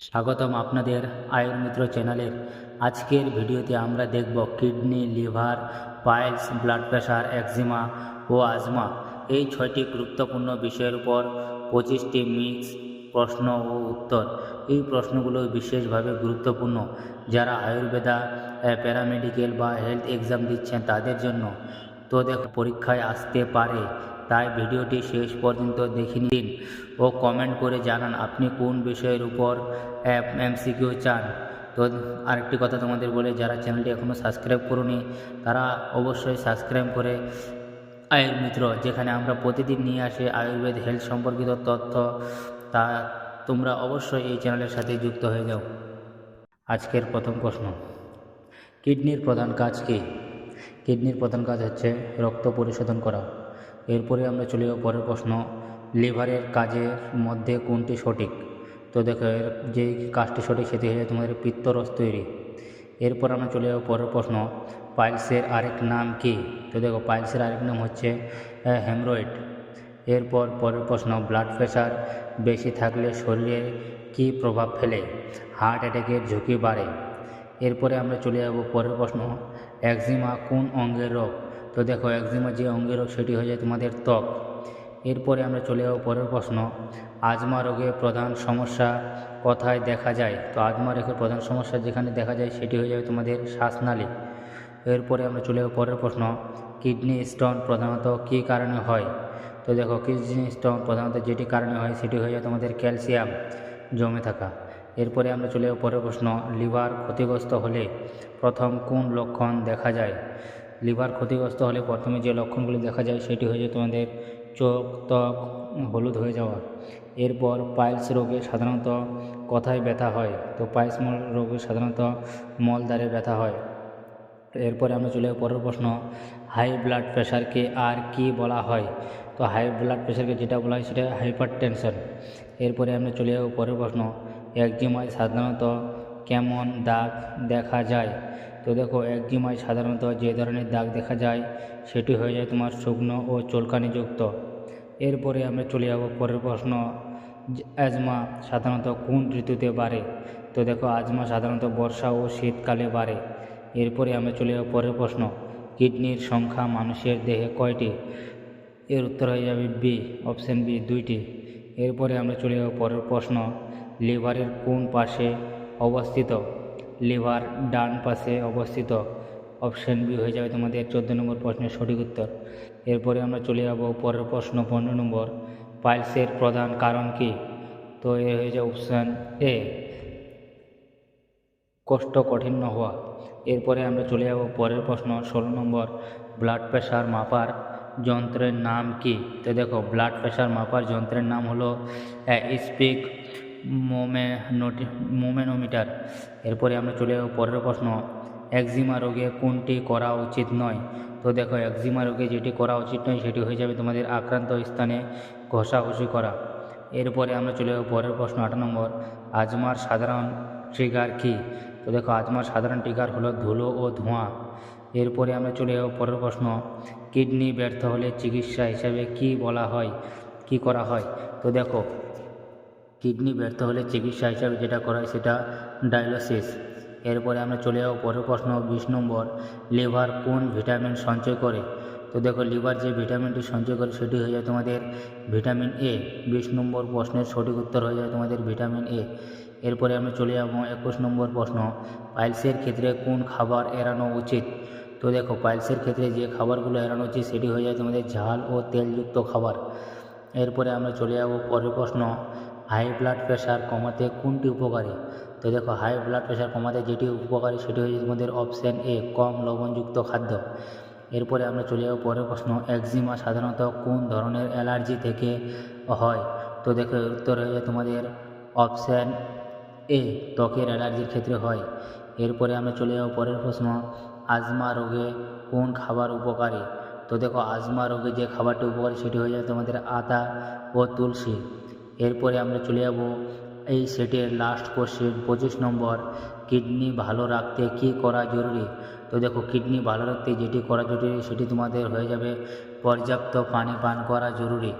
স্বাগতম আপনাদের আয়ুর মিত্র চ্যানেলের আজকের ভিডিওতে আমরা দেখব kidney, liver, piles, blood pressure eczema ও আজমা। এই ছয়টি গুরুত্বপূর্ণ বিষয়ের উপর পঁচিশটি মিক্স প্রশ্ন ও উত্তর। এই প্রশ্নগুলো বিশেষভাবে গুরুত্বপূর্ণ। যারা আয়ুর্বেদা প্যারামেডিক্যাল বা হেলথ এক্সাম দিচ্ছেন তাদের জন্য। তো দেখ, পরীক্ষায় আসতে পারে। তাই ভিডিওটি শেষ পর্যন্ত দেখে নিন ও কমেন্ট করে জানান আপনি কোন বিষয়ের উপর এমসিকিউ চান। তো আরেকটি কথা তোমাদের বলে, যারা চ্যানেলটি এখনও সাবস্ক্রাইব করুনি, তারা অবশ্যই সাবস্ক্রাইব করে আয়ুর মিত্র, যেখানে আমরা প্রতিদিন নিয়ে আসি আয়ুর্বেদ হেলথ সম্পর্কিত তথ্য। তা তোমরা অবশ্যই এই চ্যানেলের সাথে যুক্ত হয়ে যাও। আজকের প্রথম প্রশ্ন, কিডনির প্রধান কাজ কী? কিডনির প্রধান কাজ হচ্ছে রক্ত পরিশোধন করা। এরপরে আমরা চলে যাব পরের প্রশ্ন, লিভারের কাজের মধ্যে কোনটি সঠিক? তো দেখো, এর যে কাজটি সঠিক সেটি যায় তোমাদের পিত্তরস তৈরি। এরপর আমরা চলে যাব পরের প্রশ্ন, পাইলসের আরেক নাম কি? তো দেখো, পাইলসের আরেক নাম হচ্ছে হেমরয়েড। এরপর পরের প্রশ্ন, ব্লাড প্রেশার বেশি থাকলে শরীরে কী প্রভাব ফেলে? হার্ট অ্যাটাকের ঝুঁকি বাড়ে। এরপরে আমরা চলে যাব পরের প্রশ্ন, একজিমা কোন অঙ্গের রোগ? তো দেখো একজিমা যে অঙ্গের রোগ সেটি হয়ে যায় তোমাদের ত্বক। এরপরে আমরা চলে যাব পরের প্রশ্ন। আজমা রোগের প্রধান সমস্যা কথায় দেখা যায়? তো আজমা রোগের প্রধান সমস্যা যেখানে দেখা যায় সেটি হয়ে যাবে তোমাদের শ্বাসনালী। এরপরে আমরা চলে যাব পরের প্রশ্ন। কিডনি স্টোন প্রধানত কী কারণে হয়? তো দেখো, কিডনি স্টোন প্রধানত যেটি কারণে হয় সেটি হয়ে যায় তোমাদের ক্যালসিয়াম জমে থাকা। এরপরে আমরা চলে যাব পরের প্রশ্ন। লিভার ক্ষতিগ্রস্ত হলে প্রথম কোন লক্ষণ দেখা যায়? লিভার ক্ষতিগ্রস্ত হলে প্রথমে যে লক্ষণগুলি দেখা যায় সেটি হয়ে যায় তোমাদের চোখ, ত্বক, হলুদ হয়ে যাওয়া। এরপর পাইলস রোগে সাধারণত কথায় ব্যথা হয়। তো পাইলস মল রোগে সাধারণত মলদ্বারে ব্যথা হয়। এরপরে আমরা চলে যাব পরের প্রশ্ন, হাই ব্লাড প্রেশারকে আর কি বলা হয়? তো হাই ব্লাড প্রেশারকে যেটা বলা হয় সেটা হাইপার টেনশন এরপরে আমরা চলে যাব পরের প্রশ্ন, একজিমায় সাধারণত কেমন দাগ দেখা যায়? তো দেখো একজিমায় সাধারণত যে ধরনের দাগ দেখা যায়, সেটি হয়ে যায় তোমার শুকনো ও চুলকানিযুক্ত। এরপরে আমরা চলে যাব পরের প্রশ্ন অ্যাজমা সাধারণত কোন ঋতুতে বাড়ে? তো দেখো আজমা সাধারণত বর্ষা ও শীতকালে বাড়ে। এরপরে আমরা চলে যাব পরের প্রশ্ন, কিডনির সংখ্যা মানুষের দেহে কয়টি? এর উত্তর হয়ে যাবে বি অপশান বি দুইটি। এরপরে আমরা চলে যাব পরের প্রশ্ন, লিভারের কোন পাশে অবস্থিত? লিভার ডান পাশে অবস্থিত। অপশান বি হয়ে যাবে তোমাদের চোদ্দ নম্বর প্রশ্নের সঠিক উত্তর। এরপরে আমরা চলে যাব পরের প্রশ্ন পনেরো নম্বর। পাইলসের প্রধান কারণ কি? তো এ হয়ে যাবে অপশান এ। কোষ্ঠকাঠিন্য হওয়া। এরপরে আমরা চলে যাব পরের প্রশ্ন ষোলো নম্বর। ব্লাড প্রেশার মাপার যন্ত্রের নাম কি? তো দেখো ব্লাড প্রেশার মাপার যন্ত্রের নাম হলো স্পিক মোমেনোটি মোমেনোমিটার এরপরে আমরা চলে যাব পরের প্রশ্ন। একজিমা রোগে কোনটি করা উচিত নয়? তো দেখো, একজিমা রোগে যেটি করা উচিত নয়, সেটি হয়ে যাবে তোমাদের আক্রান্ত স্থানে ঘষাঘষি করা। এরপরে আমরা চলে যাব পরের প্রশ্ন আট নম্বর। আজমার সাধারণ ট্রিগার কী? তো দেখো, আজমার সাধারণ ট্রিগার হলো ধুলো ও ধোঁয়া। এরপরে আমরা চলে যাব পরের প্রশ্ন। কিডনি ব্যর্থ হলে চিকিৎসা হিসাবে কি বলা হয়? কি করা হয়? তো দেখো কিডনি ব্যর্থ হলে চিকিৎসা হিসাবে যেটা করা হয় সেটা ডায়ালিসিস। এরপরে আমরা চলে যাব পরের প্রশ্ন বিশ নম্বর, লিভার কোন ভিটামিন সঞ্চয় করে? তো দেখো, লিভার যে ভিটামিনটি সঞ্চয় করে সেটি হয়ে যায় তোমাদের ভিটামিন এ। বিশ নম্বর প্রশ্নের সঠিক উত্তর হয়ে যায় তোমাদের ভিটামিন এ। এরপরে আমরা চলে যাব একুশ নম্বর প্রশ্ন, পাইলসের ক্ষেত্রে কোন খাবার এড়ানো উচিত? তো দেখো, পাইলসের ক্ষেত্রে যে খাবারগুলো এড়ানো উচিত সেটি হয়ে যায় তোমাদের ঝাল ও তেলযুক্ত খাবার। এরপরে আমরা চলে যাব পরের প্রশ্ন হাই ব্লাড প্রেশার কমাতে কোনটি উপকারী? তো দেখো হাই ব্লাড প্রেশার কমাতে যেটি উপকারী সেটি হচ্ছে তোমাদের অপশান এ কম লবণযুক্ত খাদ্য। এরপরে আমরা চলে যাব পরের প্রশ্ন একজিমা সাধারণত কোন ধরনের অ্যালার্জি থেকে হয়? তো দেখো উত্তর হয়ে তোমাদের অপশান এ ত্বকের অ্যালার্জির ক্ষেত্রে হয়। এরপরে আমরা চলে যাব পরের প্রশ্ন আজমা রোগে কোন খাবার উপকারী? তো দেখো আজমা রোগে যে খাবারটি উপকারী সেটি হয়ে যায় তোমাদের আদা ও তুলসী। এরপরে আমরা চলে যাব এই সেটের লাস্ট কোশ্চেন পঁচিশ নম্বর কিডনি ভালো রাখতে কি করা জরুরি? তো দেখো কিডনি ভালো রাখতে যেটি করা জরুরি সেটি তোমাদের হয়ে যাবে পর্যাপ্ত পানি পান করা জরুরি।